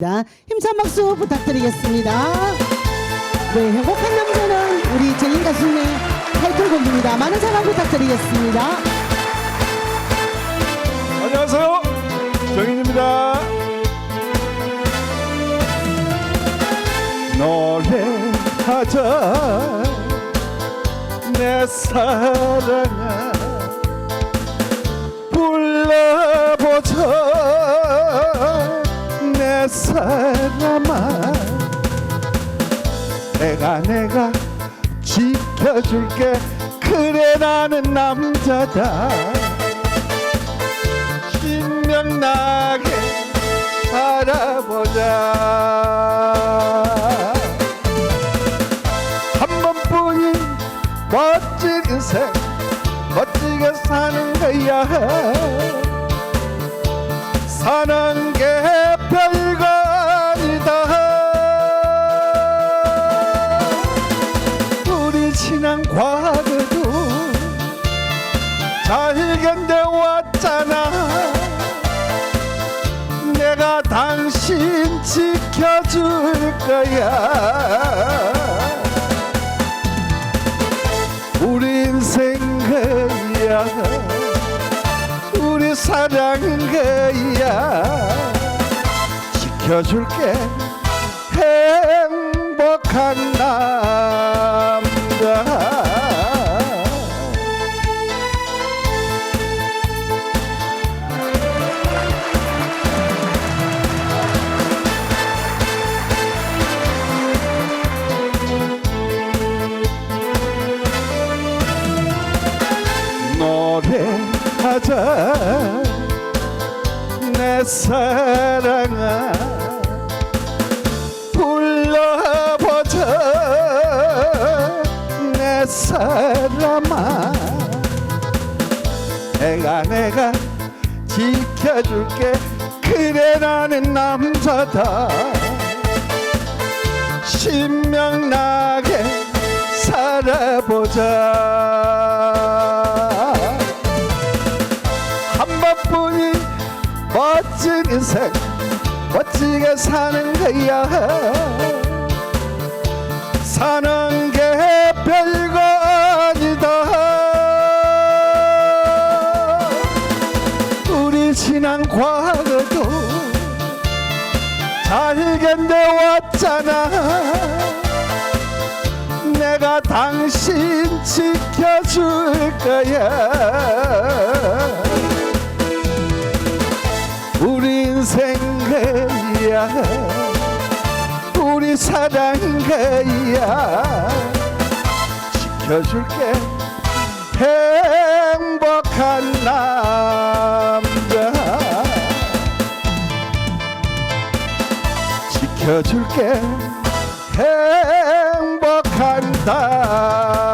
자, 힘찬 박수 부탁드리겠습니다. 네, 행복한 남자는 우리 정인 가수님의 타이틀곡입니다. 많은 사랑 부탁드리겠습니다. 안녕하세요. 정인입니다. 노래하자 내 사랑아 불러보자 내 사람아 내가 내가 지켜줄게. 그래 나는 남자다. 신명나게 살아보자. 한 번뿐인 멋진 인생 멋지게 사는 거야. 사는 게 별 당신 지켜줄 거야. 우리 인생 거야 우리 사랑 거야. 지켜줄게. 행복한 남 하자. 내 사랑아 불러보자. 내 사람아 내가 내가 지켜줄게. 그래 나는 남자다. 신명나게 살아보자 멋진 인생 멋지게 사는 거야. 사는 게 별거 아니다. 우리 지난 과거도 잘 견뎌왔잖아. 내가 당신 지켜줄 거야 거야 우리 사랑 거야 지켜줄게. 행복한 남자. 지켜줄게. 행복한 남